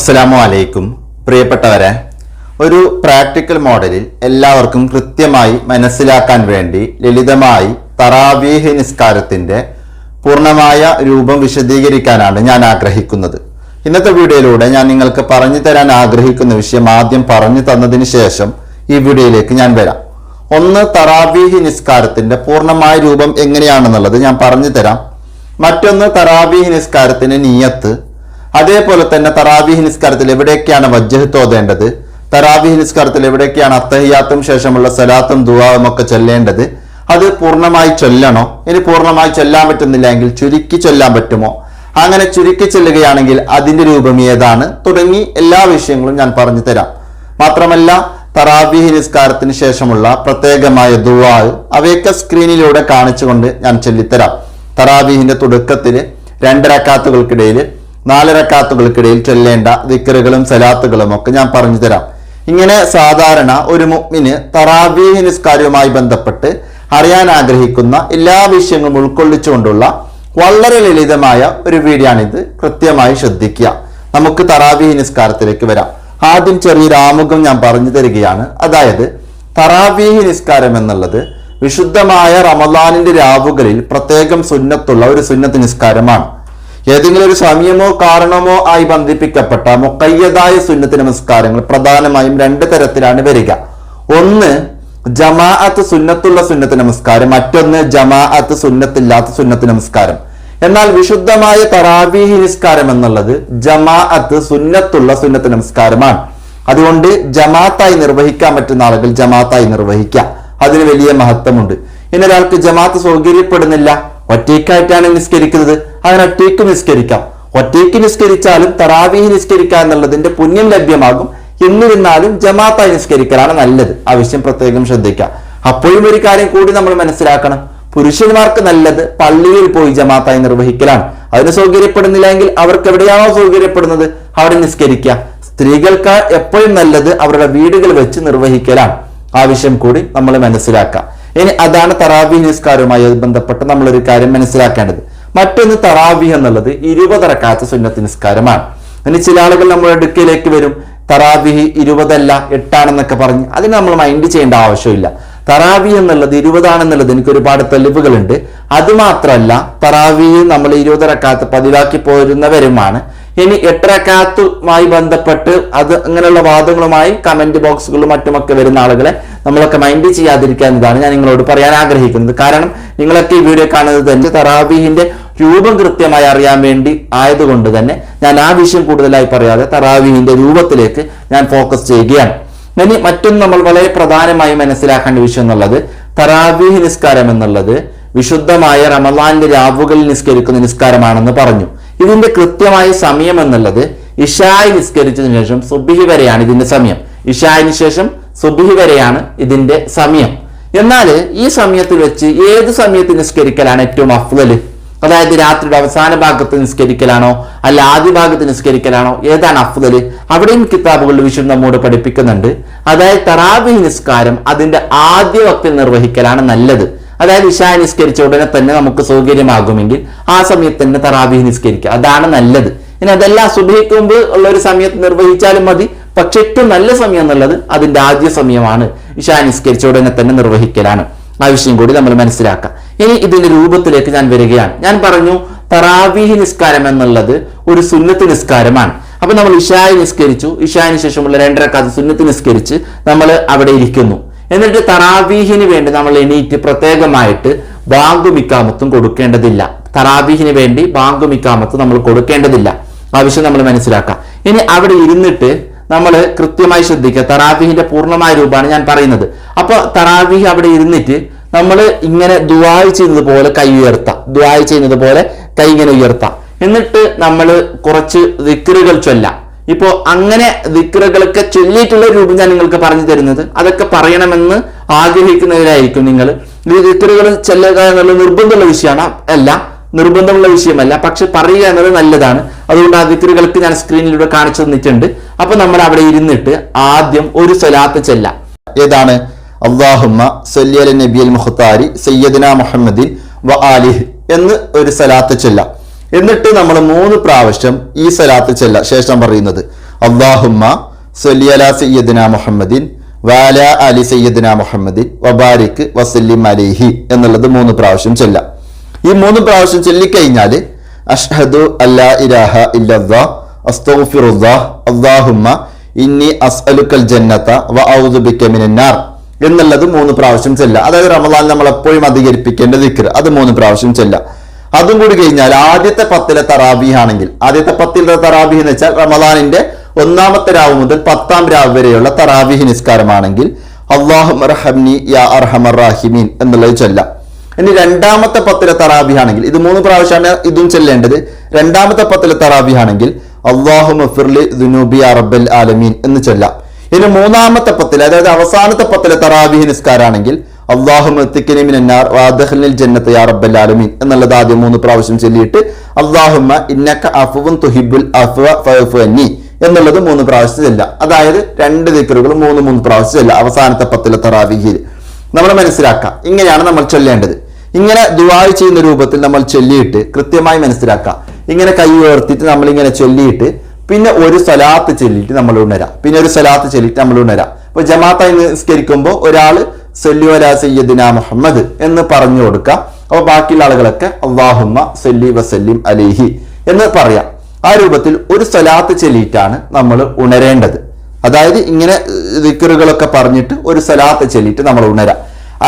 അസ്സലാമു അലൈക്കും. പ്രിയപ്പെട്ടവരെ ഒരു പ്രാക്ടിക്കൽ മോഡലിൽ എല്ലാവർക്കും കൃത്യമായി മനസ്സിലാക്കാൻ വേണ്ടി ലളിതമായി തറാവീഹ് നിസ്കാരത്തിന്റെ പൂർണമായ രൂപം വിശദീകരിക്കാനാണ് ഞാൻ ആഗ്രഹിക്കുന്നത്. ഇന്നത്തെ വീഡിയോയിലൂടെ ഞാൻ നിങ്ങൾക്ക് പറഞ്ഞു തരാൻ ആഗ്രഹിക്കുന്ന വിഷയം ആദ്യം പറഞ്ഞു തന്നതിന് ശേഷം ഈ വീഡിയോയിലേക്ക് ഞാൻ വരാം. ഒന്ന് തറാവീഹ് നിസ്കാരത്തിന്റെ പൂർണമായ രൂപം എങ്ങനെയാണെന്നുള്ളത് ഞാൻ പറഞ്ഞു തരാം. മറ്റൊന്ന് തറാവീഹ് നിസ്കാരത്തിന് നിയത്ത് അതേപോലെ തന്നെ തറാവീഹ് നിസ്കാരത്തിൽ എവിടെയൊക്കെയാണ് വജ്ജഹ് തോതേണ്ടത്? തറാവീഹ് നിസ്കാരത്തിൽ എവിടെയൊക്കെയാണ് അത്തഹിയാത്തും ശേഷമുള്ള സലാത്തും ദുവാവും ഒക്കെ ചൊല്ലേണ്ടത്? അത് പൂർണമായി ചൊല്ലണോ? ഇനി പൂർണമായി ചൊല്ലാൻ പറ്റുന്നില്ലെങ്കിൽ ചുരുക്കി ചൊല്ലാൻ പറ്റുമോ? അങ്ങനെ ചുരുക്കി ചെല്ലുകയാണെങ്കിൽ അതിന്റെ രൂപം ഏതാണ്? തുടങ്ങി എല്ലാ വിഷയങ്ങളും ഞാൻ പറഞ്ഞു തരാം. മാത്രമല്ല തറാബീഹ് നിസ്കാരത്തിന് ശേഷമുള്ള പ്രത്യേകമായ ദുവാ അവയൊക്കെ സ്ക്രീനിലൂടെ കാണിച്ചുകൊണ്ട് ഞാൻ ചൊല്ലിത്തരാം. തറാബീഹിന്റെ തുടക്കത്തിൽ രണ്ട് റക്കാത്തുകൾക്കിടയിൽ നാല് റക്കാത്തുകൾക്കിടയിൽ ചൊല്ലേണ്ട ദിക്കറുകളും സലാത്തുകളും ഒക്കെ ഞാൻ പറഞ്ഞു തരാം ഇങ്ങനെ സാധാരണ ഒരു മുഗ്മിന് തറാബീഹ് നിസ്കാരവുമായി ബന്ധപ്പെട്ട് അറിയാൻ ആഗ്രഹിക്കുന്ന എല്ലാ വിഷയങ്ങളും ഉൾക്കൊള്ളിച്ചുകൊണ്ടുള്ള വളരെ ലളിതമായ ഒരു വീഡിയോയാണിത്. കൃത്യമായി ശ്രദ്ധിക്കുക. നമുക്ക് തറാബീഹ് നിസ്കാരത്തിലേക്ക് വരാം. ആദ്യം ചെറിയൊരു ആമുഖം ഞാൻ പറഞ്ഞു തരികയാണ്. അതായത് തറാബീഹ് നിസ്കാരം എന്നുള്ളത് വിശുദ്ധമായ റമദാനിന്റെ രാവുകളിൽ പ്രത്യേകം സുന്നത്തുള്ള ഒരു സുന്നത്ത് നിസ്കാരമാണ്. ഏതെങ്കിലും ഒരു സമയമോ കാരണമോ ആയി ബന്ധിപ്പിക്കപ്പെട്ട മുക്കയ്യതായ സുന്നത്ത് നമസ്കാരങ്ങൾ പ്രധാനമായും രണ്ട് തരത്തിലാണ് വരിക. ഒന്ന് ജമാഅത്ത് സുന്നത്തുള്ള സുന്നത്ത് നമസ്കാരം. മറ്റൊന്ന് ജമാഅത്ത് സുന്നത്തില്ലാത്ത സുന്നത്ത് നമസ്കാരം. എന്നാൽ വിശുദ്ധമായ തറാവീഹി നിസ്കാരം എന്നുള്ളത് ജമാഅത്ത് സുന്നത്തുള്ള സുന്നത്ത് നമസ്കാരമാണ്. അതുകൊണ്ട് ജമാഅത്തായി നിർവഹിക്കാൻ പറ്റുന്ന ആളുകൾ ജമാഅത്തായി നിർവഹിക്കാം അതിന് വലിയ മഹത്വമുണ്ട്. ഇനി ഒരാൾക്ക് ജമാഅത്ത് സൗകര്യപ്പെടുന്നില്ല. ഒറ്റയ്ക്കായിട്ടാണ് നിസ്കരിക്കുന്നത്. അങ്ങനെ ഒറ്റയ്ക്ക് നിസ്കരിക്കാം. ഒറ്റയ്ക്ക് നിസ്കരിച്ചാലും തറാവീഹ് നിസ്കരിക്കുക എന്നുള്ളതിന്റെ പുണ്യം ലഭ്യമാകും. എന്നിരുന്നാലും ജമാഅത്തായി നിസ്കരിക്കലാണ് നല്ലത്. ആവശ്യം പ്രത്യേകം ശ്രദ്ധിക്കാം അപ്പോഴും ഒരു കാര്യം കൂടി നമ്മൾ മനസ്സിലാക്കണം. പുരുഷന്മാർക്ക് നല്ലത് പള്ളിയിൽ പോയി ജമാഅത്തായി നിർവഹിക്കലാണ്. അതിന് സൗകര്യപ്പെടുന്നില്ലെങ്കിൽ അവർക്ക് എവിടെയാണോ സൗകര്യപ്പെടുന്നത്? അവിടെ നിസ്കരിക്കുക. സ്ത്രീകൾക്ക് എപ്പോഴും നല്ലത് അവരുടെ വീടുകൾ വെച്ച് നിർവഹിക്കലാണ്. ആവശ്യം കൂടി നമ്മൾ മനസ്സിലാക്കാം. ഇനി അതാണ് തറാവി നിസ്കാരവുമായി ബന്ധപ്പെട്ട് നമ്മൾ ഒരു കാര്യം മനസ്സിലാക്കേണ്ടത്. മറ്റൊന്ന് തറാവി എന്നുള്ളത് ഇരുപതറക്കാത്ത സുന്നത്ത് നിസ്കാരമാണ്. ഇനി ചില ആളുകൾ നമ്മുടെ അടുക്കിലേക്ക് വരും. തറാവിഹി ഇരുപതല്ല എട്ടാണെന്നൊക്കെ പറഞ്ഞ് അതിന് നമ്മൾ മൈൻഡ് ചെയ്യേണ്ട ആവശ്യമില്ല. തറാവി എന്നുള്ളത് ഇരുപതാണെന്നുള്ളത് എനിക്ക് ഒരുപാട് തെളിവുകളുണ്ട്. അത് മാത്രമല്ല തറാവി നമ്മൾ ഇരുപതറക്കാത്ത് പതിവാക്കി പോരുന്നവരുമാണ്. ഇനി എട്ടരക്കാത്തുമായി ബന്ധപ്പെട്ട് അത് അങ്ങനെയുള്ള വാദങ്ങളുമായി കമന്റ് ബോക്സുകളും മറ്റുമൊക്കെ വരുന്ന ആളുകളെ നമ്മളൊക്കെ മൈൻഡ് ചെയ്യാതിരിക്കാൻ ഇതാണ് ഞാൻ നിങ്ങളോട് പറയാൻ ആഗ്രഹിക്കുന്നത്. കാരണം നിങ്ങളൊക്കെ ഈ വീഡിയോ കാണുന്നത് തന്നെ തറാവീഹിന്റെ രൂപം കൃത്യമായി അറിയാൻ വേണ്ടി ആയതുകൊണ്ട് തന്നെ ഞാൻ ആ വിഷയം കൂടുതലായി പറയാതെ തറാവീഹിന്റെ രൂപത്തിലേക്ക് ഞാൻ ഫോക്കസ് ചെയ്യുകയാണ്. ഇനി മറ്റൊന്ന് നമ്മൾ വളരെ പ്രധാനമായി മനസ്സിലാക്കേണ്ട വിഷയം എന്നുള്ളത് തറാവീഹ് നിസ്കാരം എന്നുള്ളത് വിശുദ്ധമായ റമദാന്റെ രാവുകളിൽ നിസ്കരിക്കുന്ന നിസ്കാരമാണെന്ന് പറഞ്ഞു. ഇതിന്റെ കൃത്യമായ സമയം എന്നുള്ളത് ഇഷായി നിസ്കരിച്ചതിനു ശേഷം സുബിഹി വരെയാണ് ഇതിന്റെ സമയം. ഇഷായിന് ശേഷം സുബിഹി വരെയാണ് ഇതിന്റെ സമയം. എന്നാൽ ഈ സമയത്തിൽ വെച്ച് ഏത് സമയത്ത് നിസ്കരിക്കലാണ് ഏറ്റവും അഫ്ലൽ അതായത് രാത്രിയുടെ അവസാന ഭാഗത്ത് നിസ്കരിക്കലാണോ? അല്ല ആദ്യ ഭാഗത്ത് നിസ്കരിക്കലാണോ? ഏതാണ് അഫ്ലൽ അവിടെയും കിതാബുകളിൽ വിഷയം നമ്മോട് പഠിപ്പിക്കുന്നുണ്ട്. അതായത് തറാബി നിസ്കാരം അതിന്റെ ആദ്യ വക്തിൽ നിർവഹിക്കലാണ് നല്ലത്. അതായത് ഇഷാ നിസ്കരിച്ച ഉടനെ തന്നെ നമുക്ക് സൗകര്യമാകുമെങ്കിൽ ആ സമയത്ത് തന്നെ തറാബി നിസ്കരിക്കുക. അതാണ് നല്ലത്. ഇനി അതെല്ലാം സുബഹിക്ക് ഉള്ള ഒരു സമയത്ത് നിർവഹിച്ചാലും മതി. പക്ഷെ ഏറ്റവും നല്ല സമയം എന്നുള്ളത് അതിന്റെ ആദ്യ സമയമാണ്. ഇഷാ നിസ്കരിച്ച ഉടനെ തന്നെ നിർവഹിക്കലാണ്. ആ വിഷയം കൂടി നമ്മൾ മനസ്സിലാക്കാം. ഇനി ഇതിന്റെ രൂപത്തിലേക്ക് ഞാൻ വരികയാണ്. ഞാൻ പറഞ്ഞു തറാവീഹി നിസ്കാരം എന്നുള്ളത് ഒരു സുന്നത്ത് നിസ്കാരമാണ്. അപ്പൊ നമ്മൾ ഇഷായി നിസ്കരിച്ചു. ഇഷായിന് ശേഷമുള്ള രണ്ടരക്കാത്ത സുന്നത്ത് നിസ്കരിച്ച് നമ്മൾ അവിടെ ഇരിക്കുന്നു. എന്നിട്ട് തറാവീഹിന് വേണ്ടി നമ്മൾ എണീറ്റ് പ്രത്യേകമായിട്ട് ബാങ്കുമിക്കാമത്തും കൊടുക്കേണ്ടതില്ല. തറാവീഹിന് വേണ്ടി ബാങ്കുമിക്കാമത്ത് നമ്മൾ കൊടുക്കേണ്ടതില്ല. ആവശ്യം നമ്മൾ മനസ്സിലാക്കാം. ഇനി അവിടെ ഇരുന്നിട്ട് നമ്മൾ കൃത്യമായി ശ്രദ്ധിക്കുക. തറാവിഹിന്റെ പൂർണമായ രൂപമാണ് ഞാൻ പറയുന്നത്. അപ്പൊ തറാവിഹ് അവിടെ ഇരുന്നിട്ട് നമ്മൾ ഇങ്ങനെ ദുവായ് ചെയ്യുന്നത് പോലെ കൈ ഉയർത്താം. ദുവായ് ചെയ്യുന്നത് പോലെ കൈ ഇങ്ങനെ ഉയർത്താം. എന്നിട്ട് നമ്മൾ കുറച്ച് ദിക്കറുകൾ ചൊല്ലാം. ഇപ്പോ അങ്ങനെ ദിക്കറുകളൊക്കെ ചൊല്ലിയിട്ടുള്ള രൂപം ഞാൻ നിങ്ങൾക്ക് പറഞ്ഞു തരുന്നത്. അതൊക്കെ പറയണമെന്ന് ആഗ്രഹിക്കുന്നവരായിരിക്കും നിങ്ങൾ ഈ ദിക്കറുകൾ ചെല്ലുക എന്നുള്ള നിർബന്ധമുള്ള വിഷയമാണ്. അല്ല നിർബന്ധമുള്ള വിഷയമല്ല. പക്ഷെ പറയുക എന്നത് നല്ലതാണ്. അതുകൊണ്ട് ആ ദിക്കറുകൾക്ക് ഞാൻ സ്ക്രീനിലൂടെ കാണിച്ചു തന്നിട്ടുണ്ട്. അപ്പൊ നമ്മൾ അവിടെ ഇരുന്നിട്ട് ആദ്യം ഒരു സ്വലാത്ത് ചെല്ലാം. ഏതാണ്? അള്ളാഹുമ്മ സല്ലിയൽ നബിയൽ മുഹത്താരി സയ്യദന മുഹമ്മദിൻ വ എന്ന് ഒരു സലാത്ത് ചെല്ലാം. എന്നിട്ട് നമ്മൾ മൂന്ന് പ്രാവശ്യം ഈ സലാത്ത് ചെല്ല. ശേഷം പറയുന്നത് അള്ളാഹുമ്മ സല്യല സയ്യദിന മുഹമ്മദിൻ വാല അലി സയ്യദിന മുഹമ്മദിൻ വബാരിക്ക് വസല്ലിം അലിഹി എന്നുള്ളത് മൂന്ന് പ്രാവശ്യം ചെല്ലാം. ഈ മൂന്ന് പ്രാവശ്യം ചൊല്ലിക്കഴിഞ്ഞാൽ അഷ്ഹദു അല്ലാ ഇലാഹ ഇല്ലല്ലാ അല്ലാഹുമ്മ ഇന്നി അസ്അലുക്കൽ ജന്നത വ ബിക മിനന്നാർ എന്നുള്ളത് മൂന്ന് പ്രാവശ്യം ചെല്ല അതായത് റമദാൻ നമ്മൾ എപ്പോഴും അധികരിപ്പിക്കേണ്ട ദിക്ർ. അത് മൂന്ന് പ്രാവശ്യം ചെല്ല അതും കൂടി കഴിഞ്ഞാൽ ആദ്യത്തെ പത്തിലെ തറാബീഹ് ആണെങ്കിൽ ആദ്യത്തെ പത്തിലെ തറാബീഹ് എന്ന് വെച്ചാൽ റമദാനിന്റെ ഒന്നാമത്തെ രാവ് മുതൽ പത്താം രാവ് വരെയുള്ള തറാബീഹ് നിസ്കാരമാണെങ്കിൽ അള്ളാഹു റഹംനി യാ അർഹമർ റാഹിമീൻ എന്നുള്ളത് ചൊല്ലാം ഇനി രണ്ടാമത്തെ പത്തിലെ തറാബി ആണെങ്കിൽ ഇത് മൂന്ന് പ്രാവശ്യമാണ് ഇതും ചെല്ലേണ്ടത്. രണ്ടാമത്തെ പത്തിലെ തറാബി ആണെങ്കിൽ അള്ളാഹു മഫിർലി ദുനൂബി അറബൽ ആലമീൻ എന്ന് ചൊല്ലാം. ഇനി മൂന്നാമത്തെ പത്തിൽ അതായത് അവസാനത്തെ പത്തിലെ തറാബിഹ് നിസ്കാരാണെങ്കിൽ അള്ളാഹു വാദഹലിൽ ജന്നത്ത് യാ റബ്ബൽ ആലമീൻ എന്നുള്ളത് ആദ്യം മൂന്ന് പ്രാവശ്യം ചൊല്ലിയിട്ട് അള്ളാഹുമ്മ അഫുവും എന്നുള്ളത് മൂന്ന് പ്രാവശ്യം ചെല്ല. അതായത് രണ്ട് ദിക്കറുകൾ മൂന്ന് മൂന്ന് പ്രാവശ്യം ചെല്ല അവസാനത്തെ പത്തിലെ തറാവിഹിയിൽ നമ്മൾ മനസ്സിലാക്കാം. ഇങ്ങനെയാണ് നമ്മൾ ചൊല്ലേണ്ടത്. ഇങ്ങനെ ദുവായി ചെയ്യുന്ന രൂപത്തിൽ നമ്മൾ ചൊല്ലിയിട്ട് കൃത്യമായി മനസ്സിലാക്കാം. ഇങ്ങനെ കൈ ഉയർത്തിയിട്ട് നമ്മൾ ഇങ്ങനെ ചൊല്ലിയിട്ട് പിന്നെ ഒരു സ്വലാത്ത് ചൊല്ലിയിട്ട് നമ്മൾ ഉണരാം. പിന്നെ ഒരു സ്വലാത്ത് ചൊല്ലിയിട്ട് നമ്മൾ ഉണരാം. അപ്പോൾ ജമാഅത്തായി നിസ്കരിക്കുമ്പോൾ ഒരാൾ സല്യുല സയ്യദിന മുഹമ്മദ് എന്ന് പറഞ്ഞു കൊടുക്കാം. അപ്പൊ ബാക്കിയുള്ള ആളുകളൊക്കെ അള്ളാഹുമ്മ സല്ലി വസല്ലിം അലിഹി എന്ന് പറയാം. ആ രൂപത്തിൽ ഒരു സ്വലാത്ത് ചൊല്ലിയിട്ടാണ് നമ്മൾ ഉണരേണ്ടത്. അതായത് ഇങ്ങനെ ദിക്കറുകളൊക്കെ പറഞ്ഞിട്ട് ഒരു സലാത്ത് ചൊല്ലിയിട്ട് നമ്മൾ ഉണരാം.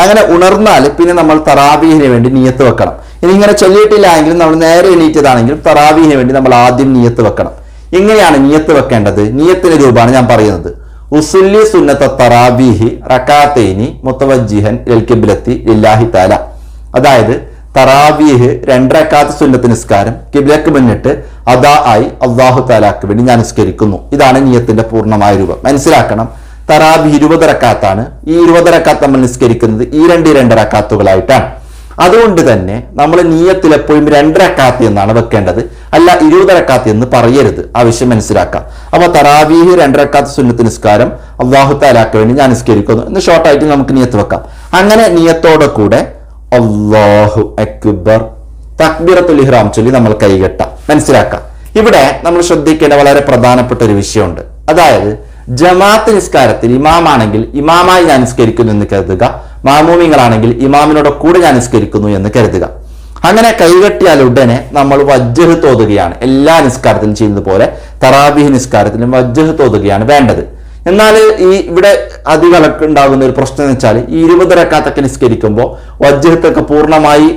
അങ്ങനെ ഉണർന്നാൽ പിന്നെ നമ്മൾ തറാബീഹിന് വേണ്ടി നീയത്ത് വെക്കണം. ഇനി ഇങ്ങനെ ചൊല്ലിയിട്ടില്ല എങ്കിലും നമ്മൾ നേരെ എണീറ്റതാണെങ്കിലും തറാബീഹിന് വേണ്ടി നമ്മൾ ആദ്യം നീയത്ത് വെക്കണം. എങ്ങനെയാണ് നീയത്ത് വെക്കേണ്ടത്. നീയത്തിന്റെ രൂപമാണ് ഞാൻ പറയുന്നത്. ഉസുല്ലി സുന്നത്ത തറാബീഹി റക്കാത്തേനി മുത്തവജിഹൻ എൽക്കിബിലത്തി ഇല്ലാഹി താല അതായത് തറാബീഹ് രണ്ടരക്കാത്ത സുന്നത്ത് നിസ്കാരം കിബിലക്ക് മുന്നിട്ട് അദാ ആയി അള്ളാഹു താലാക്ക് വേണ്ടി ഞാൻ നിസ്കരിക്കുന്നു. ഇതാണ് നിയത്തിന്റെ പൂർണമായ രൂപം. മനസ്സിലാക്കണം. തറാബി ഇരുപത് റക്കാത്താണ്. ഈ ഇരുപത് റക്കാത്ത് നമ്മൾ നിസ്കരിക്കുന്നത് ഈ രണ്ട് രണ്ട് റക്കാത്തുകളായിട്ടാണ്. അതുകൊണ്ട് തന്നെ നമ്മൾ നീയത്തിൽ എപ്പോഴും രണ്ടരക്കാത്തി എന്നാണ് വെക്കേണ്ടത്. അല്ല ഇരുപതരക്കാത്തി എന്ന് പറയരുത്. ആവശ്യം മനസ്സിലാക്കാം. അപ്പൊ തറാബീഹ് രണ്ടരക്കാത്ത് സുന്നത്ത് നിസ്കാരം അള്ളാഹു താലാക്ക് വേണ്ടി ഞാൻ നിസ്കരിക്കുന്നു. എന്ന് ഷോർട്ടായിട്ട് നമുക്ക് നീയത്ത് വെക്കാം. അങ്ങനെ നീയത്തോടെ കൂടെ അള്ളാഹു അക്ബർ തക്ബീറത്തുൽ ഇഹ്റാം ചൊല്ലി നമ്മൾ കൈകെട്ടാം. മനസ്സിലാക്കാം. ഇവിടെ നമ്മൾ ശ്രദ്ധിക്കേണ്ട വളരെ പ്രധാനപ്പെട്ട ഒരു വിഷയമുണ്ട്. അതായത് ജമാഅത്ത് നിസ്കാരത്തിൽ ഇമാമാണെങ്കിൽ ഇമാമായി ഞാൻ നിസ്കരിക്കുന്നു എന്ന് കരുതുക. മാമൂമിങ്ങളാണെങ്കിൽ ഇമാമിനോട് കൂടെ ഞാൻ നിസ്കരിക്കുന്നു എന്ന് കരുതുക. അങ്ങനെ കൈകെട്ടിയാൽ ഉടനെ നമ്മൾ വജ്ജഹ് തോതുകയാണ്. എല്ലാ നിസ്കാരത്തിലും ചെയ്യുന്നത് പോലെ തറാബിഹ് നിസ്കാരത്തിലും വജ്ജഹ് തോതുകയാണ് വേണ്ടത്. എന്നാൽ ഈ ഇവിടെ അധികം ഉണ്ടാകുന്ന ഒരു പ്രശ്നം എന്ന് വെച്ചാൽ ഈ ഇരുപത് റക്കാത്തൊക്കെ നിസ്കരിക്കുമ്പോൾ വജ്ജഹത്തൊക്കെ പൂർണമായി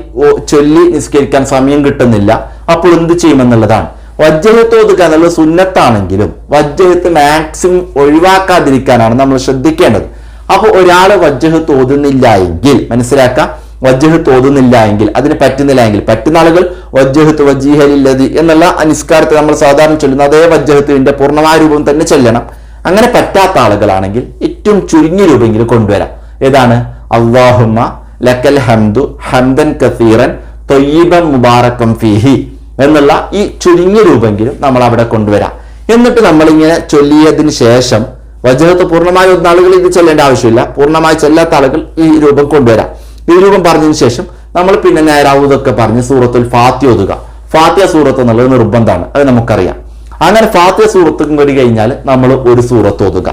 ചൊല്ലി നിസ്കരിക്കാൻ സമയം കിട്ടുന്നില്ല. അപ്പോൾ എന്ത് ചെയ്യുമെന്നുള്ളതാണ് വജ്ജഹത്ത് ഒതുക്കുക സുന്നത്താണെങ്കിലും വജ്ജഹത്ത് മാക്സിമം ഒഴിവാക്കാതിരിക്കാനാണ് നമ്മൾ ശ്രദ്ധിക്കേണ്ടത്. അപ്പോൾ ഒരാൾ വജ്ജഹത്ത് ഓതുന്നില്ല എങ്കിൽ മനസ്സിലാക്കാം? വജ്ജഹത്ത് ഓതുന്നില്ല എങ്കിൽ അതിന് പറ്റുന്നില്ല എങ്കിൽ പറ്റുന്ന ആളുകൾ വജ്ജഹത്ത് വജീഹലില്ലതി എന്നുള്ള അനുസ്കാരത്തെ നിസ്കാരത്തെ നമ്മൾ സാധാരണ ചൊല്ലുന്ന അതേ വജ്ജഹത്തിന്റെ പൂർണമായ രൂപം തന്നെ ചൊല്ലണം. അങ്ങനെ പറ്റാത്ത ആളുകളാണെങ്കിൽ ഏറ്റവും ചുരുങ്ങിയ രൂപമെങ്കിലും കൊണ്ടുവരാം. ഏതാണ്? അള്ളാഹുമ്മ ലക്കൽ ഹംദു ഹംദൻ കസീറൻ തൊയ്യബൻ മുബാറക്കം ഫീഹി. എന്നുള്ള ഈ ചുരുങ്ങിയ രൂപമെങ്കിലും നമ്മൾ അവിടെ കൊണ്ടുവരാം. എന്നിട്ട് നമ്മളിങ്ങനെ ചൊല്ലിയതിന് ശേഷം വജ്രത്ത് പൂർണമായ ഒന്ന ആളുകൾ ഇത് ചൊല്ലേണ്ട ആവശ്യമില്ല. പൂർണമായി ചെല്ലാത്ത ആളുകൾ ഈ രൂപം കൊണ്ടുവരാം. ഈ രൂപം പറഞ്ഞതിന് ശേഷം നമ്മൾ പിന്നെ നേരാവൂതൊക്കെ പറഞ്ഞ് സൂറത്തിൽ ഫാത്തി ഒതുക ഫാത്തിയ സൂറത്ത് എന്നുള്ളത് നിർബന്ധമാണ്. അത് നമുക്കറിയാം. അങ്ങനെ ഫാത്തിയ സൂറത്തും കൂടി കഴിഞ്ഞാൽ നമ്മൾ ഒരു സൂറത്ത് ഒതുക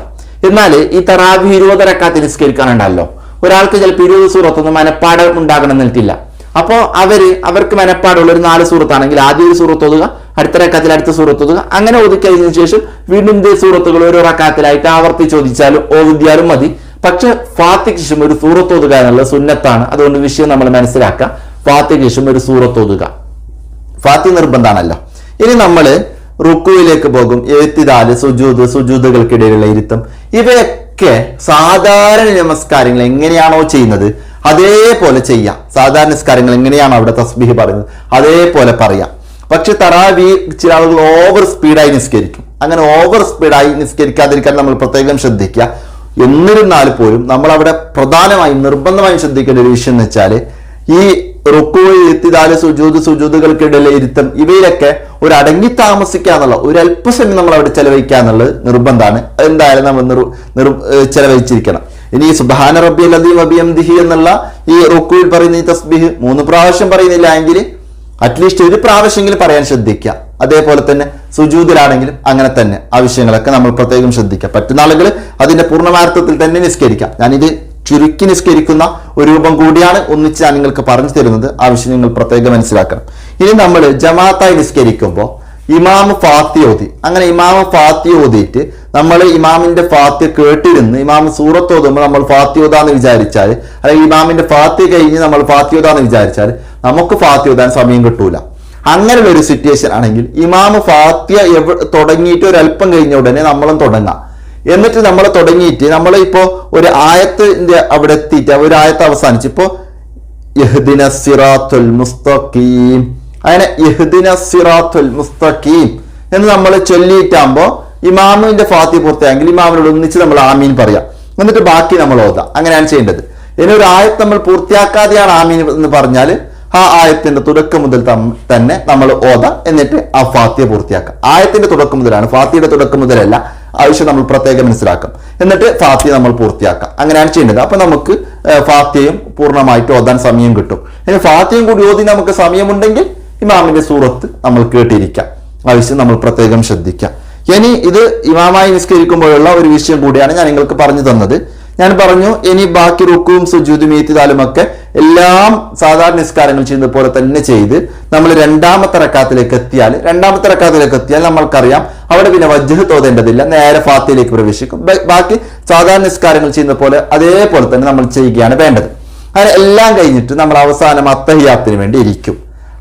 എന്നാൽ ഈ തറാബി ഇരുപതരക്കാത്ത് നിസ്കരിക്കാനുണ്ടല്ലോ. ഒരാൾക്ക് ചിലപ്പോൾ ഇരുപത് സൂറത്തൊന്നും മനപ്പാടം ഉണ്ടാകണം എന്നിട്ടില്ല അപ്പോൾ അവർ അവർക്ക് മനപ്പാടുള്ള ഒരു നാല് സൂറത്താണെങ്കിൽ ആദ്യ ഒരു സൂറത്ത് ഒതുക അടുത്ത റക്കാത്തിൽ അടുത്ത സൂറത്ത് ഒതുക അങ്ങനെ ഒതുക്കിയതിനു ശേഷം വീണ്ടും ഇതേ സൂറത്തുകൾ ഓരോ റക്കാത്തിലായിട്ട് ആവർത്തി ചോദിച്ചാലും ഓതിയാലും മതി. പക്ഷെ ഫാത്തിക്ക് ശേഷം ഒരു സൂറത്ത് ഒതുക എന്നുള്ള സുന്നത്താണ്. അതുകൊണ്ട് വിഷയം നമ്മൾ മനസ്സിലാക്കുക ഫാത്തിക്ക് ശേഷം ഒരു സൂറത്ത് ഒതുക ഫാത്തി നിർബന്ധമാണല്ലോ. ഇനി നമ്മൾ റുക്കുവിലേക്ക് പോകും. എഴുത്തിതാൽ സുജൂത് സുജൂതുകൾക്കിടയിലുള്ള ഇരുത്തം. ഇവയൊക്കെ സാധാരണ നമസ്കാരങ്ങൾ എങ്ങനെയാണോ ചെയ്യുന്നത്? അതേപോലെ ചെയ്യാം. സാധാരണ നിസ്കാരങ്ങൾ എങ്ങനെയാണ് അവിടെ തസ്ബീഹ് പറയുന്നത്? അതേപോലെ പറയാം. പക്ഷെ തറാവി ചില ആളുകൾ ഓവർ സ്പീഡായി നിസ്കരിക്കും. അങ്ങനെ ഓവർ സ്പീഡായി നിസ്കരിക്കാതിരിക്കാൻ നമ്മൾ പ്രത്യേകം ശ്രദ്ധിക്കുക. എന്നിരുന്നാൽ പോലും നമ്മൾ അവിടെ പ്രധാനമായും നിർബന്ധമായും ശ്രദ്ധിക്കേണ്ട ഒരു വിഷയം എന്ന് വെച്ചാൽ ഈ റുക്കു എത്തിദാൽ സുജൂത് സുജൂതുകൾക്കിടയിലെ ഇരുത്തം ഇവയിലൊക്കെ ഒരു അടങ്ങി താമസിക്കുക എന്നുള്ള ഒരു അല്പസമയം നമ്മൾ അവിടെ ചെലവഴിക്കുക എന്നുള്ളത് നിർബന്ധമാണ്. എന്തായാലും നമ്മൾ നിർ ചെലവഴിച്ചിരിക്കണം. ഇനി സുബാന റബ്ബി അലദീം അബിയം ദിഹി എന്നുള്ള ഈ റുക്കുവിൽ പറയുന്ന ഈ തസ്ബിഹ് മൂന്ന് പ്രാവശ്യം പറയുന്നില്ല എങ്കിൽ അറ്റ്ലീസ്റ്റ് ഒരു പ്രാവശ്യമെങ്കിലും പറയാൻ ശ്രദ്ധിക്കുക. അതേപോലെ തന്നെ സുജൂതിലാണെങ്കിലും അങ്ങനെ തന്നെ ആ വിഷയങ്ങളൊക്കെ നമ്മൾ പ്രത്യേകം ശ്രദ്ധിക്കുക. പറ്റുന്ന ആളുകൾ അതിന്റെ പൂർണമാർത്ഥത്തിൽ തന്നെ നിസ്കരിക്കാം ഞാനിത് ചുരുക്കി നിസ്കരിക്കുന്ന ഒരു രൂപം കൂടിയാണ് ഒന്നിച്ച് ഞാൻ നിങ്ങൾക്ക് പറഞ്ഞു തരുന്നത്. ആ വിഷയം നിങ്ങൾ പ്രത്യേകം മനസ്സിലാക്കണം. ഇനി നമ്മൾ ജമാഅത്തായി നിസ്കരിക്കുമ്പോൾ ഇമാമ് ഫാത്തി ഓതി അങ്ങനെ ഇമാമ് ഫാത്തി ഓതിയിട്ട് നമ്മൾ ഇമാമിന്റെ ഫാത്തി കേട്ടിരുന്ന്. ഇമാം സൂറത്ത് ഓതുമ്പോൾ നമ്മൾ ഫാത്തി ഓതാന്ന് വിചാരിച്ചാൽ അല്ലെങ്കിൽ ഇമാമിന്റെ ഫാത്തി കഴിഞ്ഞ് നമ്മൾ ഫാത്തി ഓതാന്ന് വിചാരിച്ചാൽ നമുക്ക് ഫാത്തിയോദാൻ സമയം കിട്ടൂല. അങ്ങനെയുള്ള ഒരു സിറ്റുവേഷൻ ആണെങ്കിൽ ഇമാമ് ഫാത്തിയ എവ തുടങ്ങിയിട്ട് ഒരു അല്പം കഴിഞ്ഞ ഉടനെ നമ്മളും തുടങ്ങാം. എന്നിട്ട് നമ്മൾ തുടങ്ങിയിട്ട് നമ്മൾ ഇപ്പോൾ ഒരു ആയത്തിന്റെ അവിടെ എത്തിയിട്ട് ഒരു ആയത്ത് അവസാനിച്ച് ഇപ്പോൾ സിറാത്തുൽ മുസ്തഖീം. അങ്ങനെ സിറാത്തുൽ മുസ്തഖീം എന്ന് നമ്മൾ ചൊല്ലിയിട്ടാകുമ്പോ ഇമാമിന്റെ ഫാത്തി പൂർത്തിയായെങ്കിൽ ഇമാമിനോട് ഒന്നിച്ച് നമ്മൾ ആമീൻ പറയാം. എന്നിട്ട് ബാക്കി നമ്മൾ ഓതാം. അങ്ങനെയാണ് ചെയ്യേണ്ടത്. ഇനി ഒരു ആയത്ത് നമ്മൾ പൂർത്തിയാക്കാതെയാണ് ആമീൻ എന്ന് പറഞ്ഞാൽ ആ ആയത്തിന്റെ തുടക്കം മുതൽ തന്നെ നമ്മൾ ഓത. എന്നിട്ട് ആ ഫാത്തിയെ പൂർത്തിയാക്കാം. ആയത്തിന്റെ തുടക്കം മുതലാണ്. ഫാത്തിയുടെ തുടക്കം മുതലല്ല. ആവശ്യം നമ്മൾ പ്രത്യേകം മനസ്സിലാക്കാം. എന്നിട്ട് ഫാത്തിയ നമ്മൾ പൂർത്തിയാക്കാം. അങ്ങനെയാണ് ചെയ്യേണ്ടത്. അപ്പൊ നമുക്ക് ഫാത്തിയും പൂർണമായിട്ട് ഓതാൻ സമയം കിട്ടും. ഇനി ഫാത്തിയും കൂടി ഓതി നമുക്ക് സമയമുണ്ടെങ്കിൽ ഇമാമിന്റെ സൂറത്ത് നമ്മൾ കേട്ടിരിക്കാം. ആവശ്യം നമ്മൾ പ്രത്യേകം ശ്രദ്ധിക്കാം. ഇനി ഇത് ഇമാമായി നിസ്കരിക്കുമ്പോഴുള്ള ഒരു വിഷയം കൂടിയാണ് ഞാൻ നിങ്ങൾക്ക് പറഞ്ഞു തന്നത്. ഞാൻ പറഞ്ഞു ഇനി ബാക്കി റുക്കും സുജൂതും ഈത്തിദാലും ഒക്കെ എല്ലാം സാധാരണ നിസ്കാരങ്ങൾ ചെയ്യുന്ന പോലെ തന്നെ ചെയ്ത് നമ്മൾ രണ്ടാമത്തെ റക്കാത്തിലേക്ക് എത്തിയാൽ രണ്ടാമത്തെ റക്കാത്തിലേക്ക് എത്തിയാൽ നമ്മൾക്കറിയാം അവിടെ പിന്നെ വജ്ജഹ് തോതേണ്ടതില്ല നേരെ ഫാത്തിയിലേക്ക് പ്രവേശിക്കും. ബാക്കി സാധാരണ നിസ്കാരങ്ങൾ ചെയ്യുന്ന പോലെ അതേപോലെ തന്നെ നമ്മൾ ചെയ്യുകയാണ് വേണ്ടത്. അങ്ങനെ എല്ലാം കഴിഞ്ഞിട്ട് നമ്മൾ അവസാനം അത്തഹിയാത്തിന് വേണ്ടി ഇരിക്കും.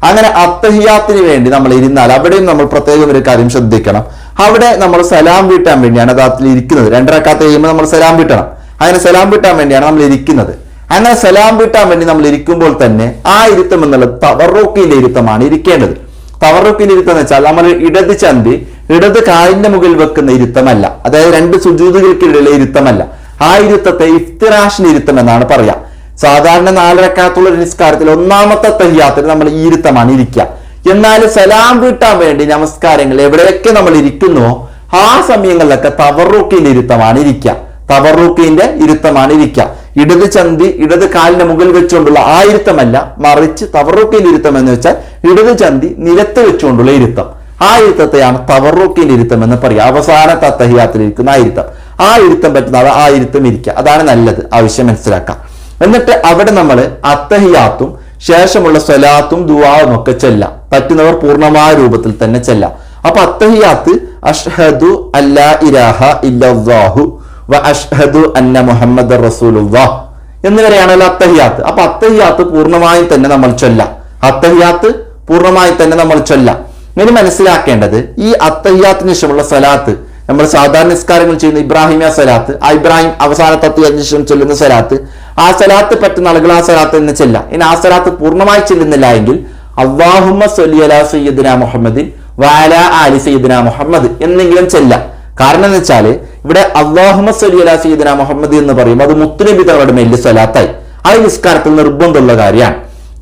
അങ്ങനെ അത്തഹിയാത്തിന് വേണ്ടി നമ്മൾ ഇരുന്നാൽ അവിടെയും നമ്മൾ പ്രത്യേകം ഒരു കാര്യം ശ്രദ്ധിക്കണം. അവിടെ നമ്മൾ സലാം വീട്ടാൻ വേണ്ടിയാണ് അതാത്തിൽ ഇരിക്കുന്നത്. രണ്ടരക്കാത്ത കഴിയുമ്പോൾ നമ്മൾ സലാം വീട്ടണം. അങ്ങനെ സലാം വീട്ടാൻ വേണ്ടിയാണ് നമ്മൾ ഇരിക്കുന്നത്. അങ്ങനെ സലാം വീട്ടാൻ വേണ്ടി നമ്മൾ ഇരിക്കുമ്പോൾ തന്നെ ആ ഇരുത്തം എന്നുള്ളത് തവറോക്കിയിലെ ഇരുത്തമാണ് ഇരിക്കേണ്ടത്. തവറോക്കിയിലെ ഇരുത്തം എന്ന് വെച്ചാൽ നമ്മൾ ഇടത് ചന്തി ഇടത് കാലിന്റെ മുകളിൽ വെക്കുന്ന ഇരുത്തമല്ല. അതായത് രണ്ട് സുജൂതുകൾക്കിടയിലെ ഇരുത്തമല്ല. ആ ഇരുത്തത്തെ ഇഫ്തിറാഷിന് ഇരുത്തം എന്നാണ് പറയാം. സാധാരണ നാലരക്കാത്തുള്ള നിസ്കാരത്തിൽ ഒന്നാമത്തെ തയ്യാത്തിൽ നമ്മൾ ഈ ഇരുത്തമാണ് ഇരിക്കുക. എന്നാൽ സലാം വീട്ടാൻ വേണ്ടി നമസ്കാരങ്ങൾ എവിടെയൊക്കെ നമ്മൾ ഇരിക്കുന്നുവോ ആ സമയങ്ങളിലൊക്കെ തവറൂക്കിന്റെ ഇരുത്തമാണ് ഇരിക്കുക. തവറൂക്കിന്റെ ഇരുത്തമാണ് ഇരിക്കുക. ഇടത് ചന്തി ഇടത് കാലിന്റെ മുകളിൽ വെച്ചുകൊണ്ടുള്ള ആ ഇരുത്തമല്ല മറിച്ച് തവറൂക്കിന്റെ ഇരുത്തം എന്ന് വെച്ചാൽ ഇടത് ചന്തി നിലത്ത് വെച്ചുകൊണ്ടുള്ള ഇരുത്തം. ആ ഇരുത്തത്തെയാണ് തവറൂക്കിന്റെ ഇരുത്തം എന്ന് പറയുക. അവസാനത്തെ അത്തഹിയാത്തിൽ ഇരിക്കുന്ന ആ ഇരുത്തം. ആ ഇരുത്തം പറ്റുന്ന ആ ഇരുത്തം ഇരിക്കുക. അതാണ് നല്ലത്. ആവശ്യം മനസ്സിലാക്കാം. എന്നിട്ട് അവിടെ നമ്മൾ അത്തഹിയാത്തും ശേഷമുള്ള സ്വലാത്തും ദുവാവും ഒക്കെ ചെല്ലാം. പറ്റുന്നവർ പൂർണമായ രൂപത്തിൽ തന്നെ ചെല്ലാം. അപ്പൊ അത്തഹിയാത്ത് അഷ്ഹദു അല്ലാ ഇരാഹ ഇല്ലാഹു വ അഷ്ഹദു അന്ന മുഹമ്മദ് എന്ന് എന്നിവരെയാണല്ലോ അത്തഹിയാത്ത്. അപ്പൊ അത്തഹിയാത്ത് പൂർണമായും തന്നെ നമ്മൾ ചൊല്ലാം. അത്തഹിയാത്ത് പൂർണമായും തന്നെ നമ്മൾ ചൊല്ലാം. ഇനി മനസ്സിലാക്കേണ്ടത് ഈ അത്തഹിയാത്തിന് ശേഷമുള്ള സലാത്ത് നമ്മൾ സാധാരണ നിസ്കാരങ്ങൾ ചെയ്യുന്ന ഇബ്രാഹിമിയ സലാത്ത് ആ ഇബ്രാഹിം അവസാന ശേഷം ചൊല്ലുന്ന സലാത്ത് ആ സലാത്ത് പറ്റുന്ന ആളുകൾ ആ സലാത്ത് എന്ന് ചെല്ലാം. ഇനി ആ സലാത്ത് പൂർണമായി ചെല്ലുന്നില്ല എങ്കിൽ അള്ളാഹുമ്മ സല്ലി സയ്യദിന മുഹമ്മദിൻ വാല അലി സയ്യദിന മുഹമ്മദ് എന്നെങ്കിലും ചെല്ലാം. കാരണം എന്ന് വെച്ചാൽ ഇവിടെ അള്ളാഹുമ്മ സല്ലി സയ്യദിന മുഹമ്മദ് എന്ന് പറയുമ്പോൾ അത് മുത്തുനബി തങ്ങളുടെ മേലിൽ സ്വലാത്തായി അത് നിസ്കാരത്തിൽ നിർബന്ധമുള്ള കാര്യമാണ്.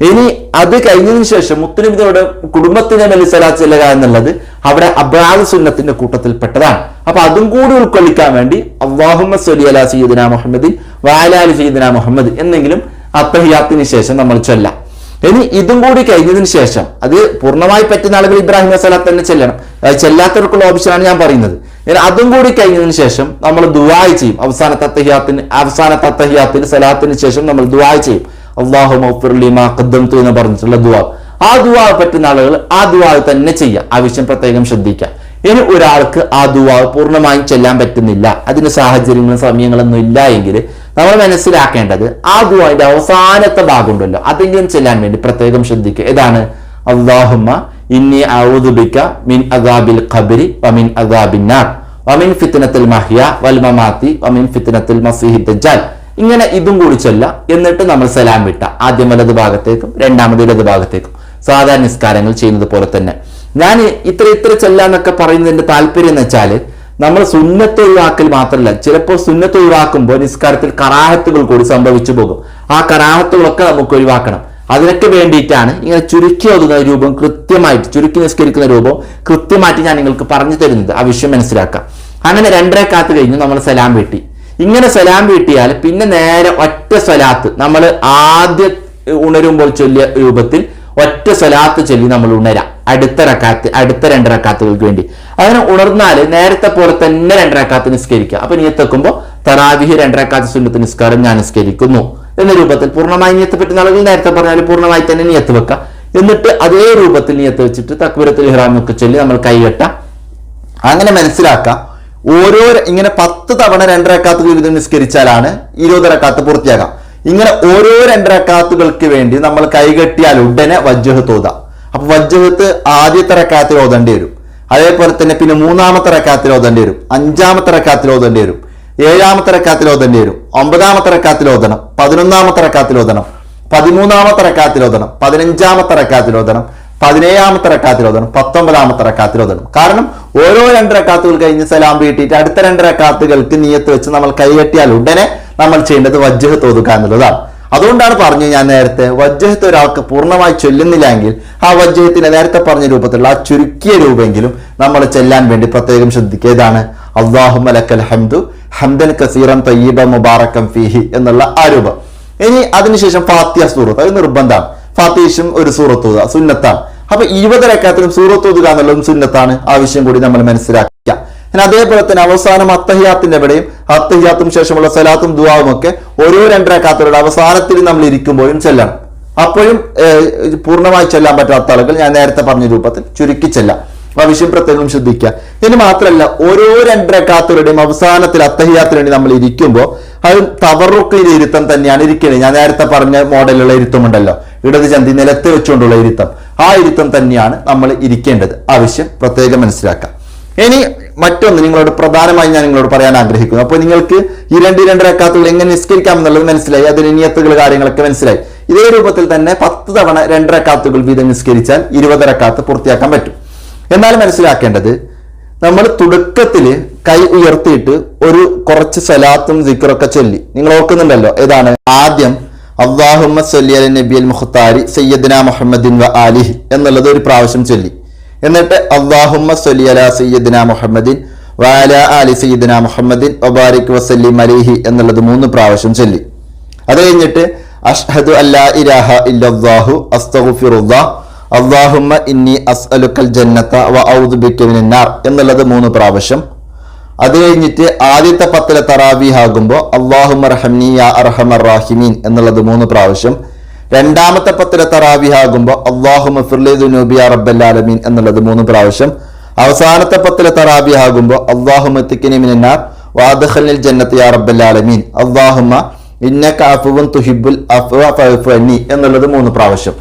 ഇനി അത് കഴിഞ്ഞതിന് ശേഷം മുത്തുനബിതയുടെ കുടുംബത്തിന്റെ മേലിൽ സലാത്ത് ചെല്ലുക എന്നുള്ളത് അവിടെ അബ്രാദ് സുന്നത്തിന്റെ കൂട്ടത്തിൽപ്പെട്ടതാണ്. അപ്പൊ അതും കൂടി ഉൾക്കൊള്ളിക്കാൻ വേണ്ടി അള്ളാഹുമ്മ സലി അലാ സയ്യിദ്ന മുഹമ്മദ് വാലാലി ആലി മുഹമ്മദ് എന്നെങ്കിലും അത്തഹിയാത്തിന് ശേഷം നമ്മൾ ചൊല്ലാം. ഇനി ഇതും കൂടി കഴിഞ്ഞതിന് ശേഷം അത് പൂർണമായി പറ്റുന്ന ആളുകൾ ഇബ്രാഹിം സ്വലാത്ത് തന്നെ ചെല്ലണം. ചെല്ലാത്തവർക്കുള്ള ഓപ്ഷനാണ് ഞാൻ പറയുന്നത്. അതും കൂടി കഴിഞ്ഞതിന് ശേഷം നമ്മൾ ദുവായ് ചെയ്യും. അവസാന തത്തഹിയാത്തിന് അവസാന തത്തഹിയാത്തിന് സലാത്തിന് ശേഷം നമ്മൾ ദുവായ് ചെയ്യും. അള്ളാഹു മൗഫിർലിമാ ഖദ്ദംതു എന്ന് പറഞ്ഞിട്ടുള്ള ദുവാ ആ ദുവാവ് പറ്റുന്ന ആളുകൾ ആ ദുവാവ് തന്നെ ചെയ്യുക ആവശ്യം പ്രത്യേകം ശ്രദ്ധിക്കുക. ഇനി ഒരാൾക്ക് ആ ദുവാവ് പൂർണമായും ചെല്ലാൻ പറ്റുന്നില്ല അതിന് സാഹചര്യങ്ങളും സമയങ്ങളൊന്നും ഇല്ല എങ്കിൽ നമ്മൾ മനസ്സിലാക്കേണ്ടത് ആ ദുവാവിന്റെ അവസാനത്തെ ഭാഗമുണ്ടല്ലോ അതെങ്കിലും ചെല്ലാൻ വേണ്ടി പ്രത്യേകം ശ്രദ്ധിക്കുക. ഏതാണ്? അള്ളാഹുമ്മ ഇന്നി ഔദുബിക്ക മിൻ അദാബിൽ ഖബരി വമിൻ അദാബിൻ നാർ. വമിൻ ഫിത്തനത്തിൽ മഹിയ വൽമമാത്തി വമിൻ ഫിത്തനത്തിൽ മസീഹി ഇങ്ങനെ ഇതും കൂടി ചൊല്ല എന്നിട്ട് നമ്മൾ സലാം വിട്ട. ആദ്യം വലത് ഭാഗത്തേക്കും രണ്ടാമത് ഇടത് ഭാഗത്തേക്കും സാധാരണ നിസ്കാരങ്ങൾ ചെയ്യുന്നത് പോലെ തന്നെ. ഞാൻ ഇത്ര ഇത്ര ചെല്ലാന്നൊക്കെ പറയുന്നതിന്റെ താല്പര്യം എന്ന് വെച്ചാൽ നമ്മൾ സുന്നത്ത് ഒഴിവാക്കൽ മാത്രമല്ല ചിലപ്പോൾ സുന്നത്ത് ഒഴിവാക്കുമ്പോൾ നിസ്കാരത്തിൽ കറാഹത്തുകൾ കൂടി സംഭവിച്ചു പോകും. ആ കറാഹത്തുകളൊക്കെ നമുക്ക് ഒഴിവാക്കണം. അതിനൊക്കെ വേണ്ടിയിട്ടാണ് ഇങ്ങനെ ചുരുക്കി ഒതുന്ന രൂപം കൃത്യമായിട്ട് ചുരുക്കി നിസ്കരിക്കുന്ന രൂപം കൃത്യമായിട്ട് ഞാൻ നിങ്ങൾക്ക് പറഞ്ഞു തരുന്നത്. ആ വിഷയം മനസ്സിലാക്കാം. അങ്ങനെ രണ്ടര കാത്ത് കഴിഞ്ഞ് നമ്മൾ സലാം വീട്ടി. ഇങ്ങനെ സലാം വീട്ടിയാൽ പിന്നെ നേരെ ഒറ്റ സ്വലാത്ത് നമ്മൾ ആദ്യ ഉണരുമ്പോൾ ചൊല്ലിയ രൂപത്തിൽ ഒറ്റ സ്വലാത്ത് ചൊല്ലി നമ്മൾ ഉണരാം. അടുത്ത റക്കാത്ത് അടുത്ത രണ്ട് റക്കാത്തുകൾക്ക് വേണ്ടി. അങ്ങനെ ഉണർന്നാൽ നേരത്തെ പോലെ തന്നെ രണ്ട് റക്കാത്ത് നിസ്കരിക്കുക അപ്പൊ നീയത്ത് വെക്കുമ്പോൾ തറാവിഹി രണ്ട് റക്കാത്ത് സുന്നത്ത് നിസ്കാരം ഞാൻ നിസ്കരിക്കുന്നു. എന്ന രൂപത്തിൽ പൂർണമായി നീയത്ത് പറ്റുന്ന ആളുകൾ നേരത്തെ പറഞ്ഞാൽ പൂർണമായി തന്നെ നീയത്ത് വെക്കുക എന്നിട്ട് അതേ രൂപത്തിൽ നീയത്ത് വെച്ചിട്ട് തക്ബീറത്തുൽ ഇഹ്റാമൊക്കെ ചൊല്ലി നമ്മൾ കൈകെട്ട അങ്ങനെ മനസ്സിലാക്കാം ഓരോ ഇങ്ങനെ പത്ത് തവണ രണ്ടരക്കാത്ത് വീതം നിസ്കരിച്ചാലാണ് ഇരുപത് റക്കാത്ത് പൂർത്തിയാകാം. ഇങ്ങനെ ഓരോ രണ്ടരക്കാത്തുകൾക്ക് വേണ്ടി നമ്മൾ കൈകെട്ടിയാൽ ഉടനെ വജ്ജഹത്ത് ഓതാം അപ്പൊ വജ്ജഹത്ത് ആദ്യത്തെ റക്കാത്തിൽ ഓതേണ്ടി വരും. അതേപോലെ തന്നെ പിന്നെ മൂന്നാമത്തെ റക്കാത്തിൽ ഓതേണ്ടി വരും. അഞ്ചാമത്തെ റക്കാത്തിൽ ഓതേണ്ടി വരും. ഏഴാമത്തെ റക്കാത്തിൽ ഓതേണ്ടി വരും. ഒമ്പതാമത്തെ റക്കാത്തിൽ ഓതണം. പതിനൊന്നാമത്തെ റക്കാത്തിൽ ഓതണം. പതിമൂന്നാമത്തെ റക്കാത്തിൽ ഓതണം. പതിനഞ്ചാമത്തെ റക്കാത്തിൽ ഓതണം. പതിനേഴാമത്തെ റക്കാത്തിൽ ഓതണം. പത്തൊമ്പതാമത്തെ റക്കാത്തിൽ ഓതണം. കാരണം ഓരോ രണ്ട് റക്കാത്തുകൾ കഴിഞ്ഞ് സലാം വീട്ടിയിട്ട് അടുത്ത രണ്ട് റക്കാത്തുകൾക്ക് നീയത്ത് വെച്ച് നമ്മൾ കൈകെട്ടിയാൽ ഉടനെ നമ്മൾ ചെയ്യേണ്ടത് വജ്ജഹത്ത് ഒതുക്കുക എന്നുള്ളതാണ്. അതുകൊണ്ടാണ് പറഞ്ഞു ഞാൻ നേരത്തെ വജ്ജഹത്ത് ഒരാൾക്ക് പൂർണമായി ചൊല്ലുന്നില്ലെങ്കിൽ ആ വജ്ജഹത്തിന്റെ നേരത്തെ പറഞ്ഞ രൂപത്തിലുള്ള ആ ചുരുക്കിയ രൂപമെങ്കിലും നമ്മൾ ചെല്ലാൻ വേണ്ടി പ്രത്യേകം ശ്രദ്ധിക്കുക. ഇതാണ് അള്ളാഹു മലക്കൽ ഹംദു ഹംദൻ കസീറൻ തയ്യബ മുബാറക്കം ഫീഹി എന്നുള്ള ആ രൂപം. ഇനി അതിനുശേഷം ഫാത്തിയ സൂറത്ത് അത് നിർബന്ധമാണ്. ഫാത്തിഷും ഒരു സൂറത്ത് സുന്നത്താണ്. അപ്പൊ ഇരുപത് റക്കാത്തിലും സൂറത്ത് ഒതുക എന്നുള്ളതും സുന്നത്താണ്. ആവശ്യം കൂടി നമ്മൾ മനസ്സിലാക്കുക ഇനി അതേപോലെ തന്നെ അവസാനം അത്തഹിയാത്തിന്റെ ഇവിടെയും അത്തഹിയാത്തും ശേഷമുള്ള സലാത്തും ദുവാവും ഒക്കെ ഓരോ രണ്ടരക്കാത്തരുടെ അവസാനത്തിൽ നമ്മൾ ഇരിക്കുമ്പോഴും ചെല്ലണം. അപ്പോഴും പൂർണമായി ചെല്ലാൻ പറ്റാത്ത ആളുകൾ ഞാൻ നേരത്തെ പറഞ്ഞ രൂപത്തിൽ ചുരുക്കി ചെല്ലാം. ആ വിഷയം പ്രത്യേകം ശ്രദ്ധിക്കുക. ഇനി മാത്രമല്ല ഓരോ രണ്ടരക്കാത്തരുടെയും അവസാനത്തിൽ അത്തഹിയാത്തിന് വേണ്ടി നമ്മൾ ഇരിക്കുമ്പോൾ അത് തവറുക്കിൽ ഇരുത്തം തന്നെയാണ് ഇരിക്കുന്നത് ഞാൻ നേരത്തെ പറഞ്ഞ മോഡലുള്ള ഇരുത്തമുണ്ടല്ലോ ഇടത് ചന്തി നിലത്ത് വെച്ചുകൊണ്ടുള്ള ഇരുത്തം. ആ ഇരുത്തം തന്നെയാണ് നമ്മൾ ഇരിക്കേണ്ടത്. ആവശ്യം പ്രത്യേകം മനസ്സിലാക്കാം ഇനി മറ്റൊന്ന് നിങ്ങളോട് പ്രധാനമായി ഞാൻ നിങ്ങളോട് പറയാൻ ആഗ്രഹിക്കുന്നു. അപ്പോൾ നിങ്ങൾക്ക് ഈ രണ്ട് രണ്ട് രക്കാത്തുകൾ എങ്ങനെ നിസ്കരിക്കാം എന്നുള്ളത് മനസ്സിലായി. അതിന് നിയത്തുകൾ കാര്യങ്ങളൊക്കെ മനസ്സിലായി. ഇതേ രൂപത്തിൽ തന്നെ പത്ത് തവണ രണ്ട് രക്കാത്തുകൾ വീതം നിസ്കരിച്ചാൽ ഇരുപത് രക്കാത്ത് പൂർത്തിയാക്കാൻ പറ്റും. എന്നാൽ മനസ്സിലാക്കേണ്ടത് നമ്മൾ തുടക്കത്തിൽ കൈ ഉയർത്തിയിട്ട് ഒരു കുറച്ച് സലാത്തും സിക്കറൊക്കെ ചൊല്ലി. നിങ്ങൾ ഓർക്കുന്നുണ്ടല്ലോ ഏതാണ്? ആദ്യം അള്ളാഹുമ്മ സല്ലി അല നബി അൽ മുഖ്താരി സയ്യദ്ന മുഹമ്മദിൻ വ ആലിഹി എന്നുള്ളത് ഒരു പ്രാവശ്യം ചൊല്ലി. എന്നിട്ട് അള്ളാഹുമ്മ സല്ലി അല സയ്യദ്ന മുഹമ്മദിൻ വാല അലി സയ്യദ്ന മുഹമ്മദിൻ ഒബാരിക് വസല്ലിം അലിഹി എന്നുള്ളത് മൂന്ന് പ്രാവശ്യം ചൊല്ലി. അത് കഴിഞ്ഞിട്ട് അഷ്ഹദു അല്ലാ ഇലാഹ ഇല്ലാഹു അസ്തഗ്ഫിറുല്ലാഹ് അല്ലാഹുമ്മ ഇന്നി അസ്അലുക്കൽ ജന്നത വ ഔദു ബിക നാർ എന്നുള്ളത് മൂന്ന് പ്രാവശ്യം. അത് കഴിഞ്ഞിട്ട് ആദ്യത്തെ പത്തിലെ തറാവീഹ് ആകുമ്പോൾ അള്ളാഹുമർ റഹംനി യാ അർഹമർ റാഹിമീൻ എന്നുള്ളത് മൂന്ന് പ്രാവശ്യം. രണ്ടാമത്തെ പത്തിലെ തറാവീഹ് ആകുമ്പോൾ അള്ളാഹുമ്മ ഫിർലി ദുനൂബി റബ്ബൽ ആലമീൻ എന്നുള്ളത് മൂന്ന് പ്രാവശ്യം. അവസാനത്തെ പത്തിലെ തറാവീഹ് ആകുമ്പോൾ അള്ളാഹുമ്മ തിക്കിനി മിനൻ നാർ വാദഖലിൽ ജന്നത്ത് യാ എന്നുള്ളത് മൂന്ന് പ്രാവശ്യം.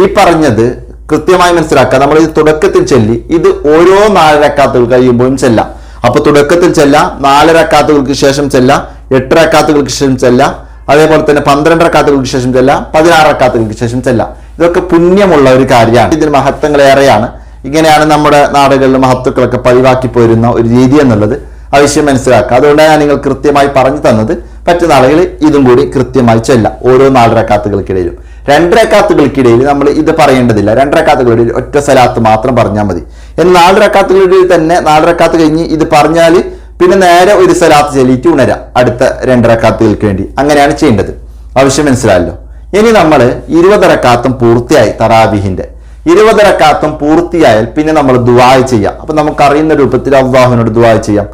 ഈ പറഞ്ഞത് കൃത്യമായി മനസ്സിലാക്കുക. നമ്മൾ ഇത് തുടക്കത്തിൽ ചെല്ലി. ഇത് ഓരോ നാലരക്കാത്തുകൾ കഴിയുമ്പോഴും ചെല്ലാം. അപ്പൊ തുടക്കത്തിൽ ചെല്ലാം നാലരക്കാത്തുകൾക്ക് ശേഷം ചെല്ലാം എട്ട് റക്കാത്തുകൾക്ക് ശേഷം ചെല്ലാം അതേപോലെ തന്നെ പന്ത്രണ്ട് റക്കാത്തുകൾക്ക് ശേഷം ചെല്ലാം പതിനാറ് റക്കാത്തുകൾക്ക് ശേഷം ചെല്ലാം. ഇതൊക്കെ പുണ്യമുള്ള ഒരു കാര്യമാണ്. ഇതിന് മഹത്വങ്ങൾ ഏറെയാണ്. ഇങ്ങനെയാണ് നമ്മുടെ നാടുകളിൽ മഹത്വക്കളൊക്കെ പതിവാക്കി പോരുന്ന ഒരു രീതി എന്നുള്ളത് ആവശ്യം മനസ്സിലാക്കുക. അതുകൊണ്ടാണ് ഞാൻ നിങ്ങൾ കൃത്യമായി പറഞ്ഞു തന്നത്. മറ്റു ആളുകൾ ഇതും കൂടി കൃത്യമായി ചെല്ലാം. ഓരോ നാലരക്കാത്തുകൾക്കിടയിലും രണ്ടരക്കാത്തുകൾക്കിടയിൽ നമ്മൾ ഇത് പറയേണ്ടതില്ല. രണ്ടരക്കാത്തുകളിൽ ഒറ്റ സ്ഥലത്ത് മാത്രം പറഞ്ഞാൽ മതി. എന്നാൽ നാലരക്കാത്തുകളിൽ തന്നെ നാലരക്കാത്ത് കഴിഞ്ഞ് ഇത് പറഞ്ഞാൽ പിന്നെ നേരെ ഒരു സലാത്ത് ചെല്ലിയിട്ട് ഉണരാം. അടുത്ത രണ്ടരക്കാത്തുകൾക്ക് വേണ്ടി. അങ്ങനെയാണ് ചെയ്യേണ്ടത്. ആവശ്യം മനസ്സിലായല്ലോ? ഇനി നമ്മൾ ഇരുപതരക്കാത്തും പൂർത്തിയായി തറാബിഹിന്റെ ഇരുപതരക്കാത്തും പൂർത്തിയായാൽ പിന്നെ നമ്മൾ ദുവായ് ചെയ്യാം. അപ്പൊ നമുക്ക് അറിയുന്ന രൂപത്തിൽ അള്ളാഹുവിനോട് ദുവായ് ചെയ്യാം.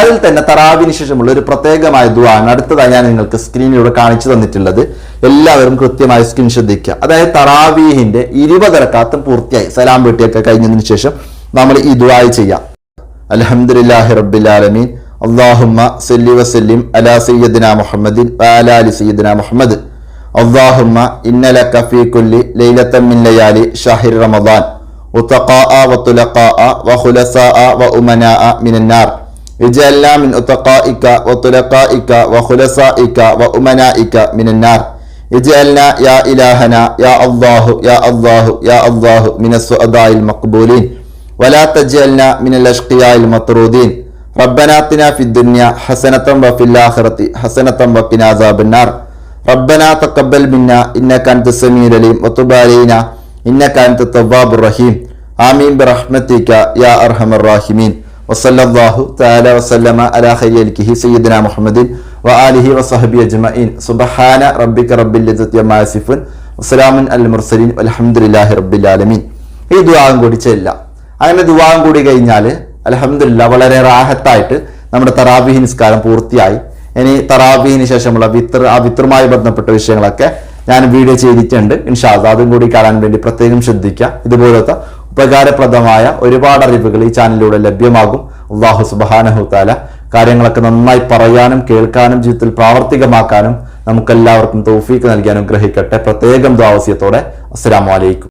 അതിൽ തന്നെ തറാവിന് ശേഷമുള്ള ഒരു പ്രത്യേകമായ ദുവാണ് അടുത്തതായി ഞാൻ നിങ്ങൾക്ക് സ്ക്രീനിലൂടെ കാണിച്ചു തന്നിട്ടുള്ളത്. എല്ലാവരും കൃത്യമായി സ്ക്രീൻ ശ്രദ്ധിക്കുക. അതായത് തറാവീഹിന്റെ ഇരുപതരക്കാത്തും പൂർത്തിയായി. സലാം വെട്ടിയൊക്കെ കഴിഞ്ഞതിന് ശേഷം നമ്മൾ ഈ ദുവായ് ചെയ്യാം. അലഹമുല്ലാഹി റബ്ബിലാലമീൻ അള്ളാഹുമ്മ സല്ലി വസല്ലിം അലാ സയ്യദിന മുഹമ്മദിൻ അലാലി സയ്യദിന മുഹമ്മദ്. അള്ളാഹുമ്മ ഇന്നല കഫി കുല്ലി ലൈലത്തമ്മില്ലയാലി ഷാഹിർ റമദാൻ. ഉത്തഖാഅ വതുലഖാഅ വഖുലസാഅ വഉമനാഅ മിനന്നാർ ഇജഅൽനാ മിൻ ഉത്തഖാഇക വതുലഖാഇക വഖുലസാഇക വഉമനാഇക മിനന്നാർ ഇജഅൽനാ യാ ഇലാഹന യാ അല്ലാഹു യാ അല്ലാഹു യാ അല്ലാഹു മിനസ്സുഅദായിൽ മഖ്ബൂലീൻ الله يا الله من السعداء المقبولين ولا تجعلنا من الأشقياء المطرودين ربنا اتنا في الدنيا حسنة وفي الآخرة حسنة وقنا عذاب النار ربنا تقبل منا إنك أنت السميع العليم وتب علينا إنك أنت التواب الرحيم آمين برحمتك يا أرحم الراحمين وصلى الله تعالى وسلم على خير الكه سيدنا محمد وآله وصحبه أجمعين سبحان ربك رب العزة عما يصفون വസ്സലാമുൻ അൽ മുർസലീൻ അലഹമുല്ലാഹി റബ്ബിലാലമീൻ ഈ ദുവാവും കൂടി ചെല്ല അങ്ങനെ ദുവാം കൂടി കഴിഞ്ഞാൽ അലഹമില്ല വളരെ റാഹത്തായിട്ട് നമ്മുടെ തറാബിഹി നിസ്കാരം പൂർത്തിയായി. ഇനി തറാബിഹിന് ശേഷമുള്ള വിത്ര ആ വിത്രുമായി ബന്ധപ്പെട്ട വിഷയങ്ങളൊക്കെ ഞാൻ വീഡിയോ ചെയ്തിട്ടുണ്ട്. ഇൻഷാദ് അതും കൂടി കാണാൻ വേണ്ടി പ്രത്യേകം ശ്രദ്ധിക്കുക. ഇതുപോലത്തെ ഉപകാരപ്രദമായ ഒരുപാട് അറിവുകൾ ഈ ചാനലിലൂടെ ലഭ്യമാകും. അള്ളാഹു സുബാനഹു താല കാര്യങ്ങളൊക്കെ നന്നായി പറയാനും കേൾക്കാനും ജീവിതത്തിൽ പ്രാവർത്തികമാക്കാനും നമുക്കെല്ലാവർക്കും തൗഫീക്ക് നൽകി അനുഗ്രഹിക്കട്ടെ. പ്രത്യേകം ദ്വാവസ്യത്തോടെ അസ്സാം അലൈക്കും.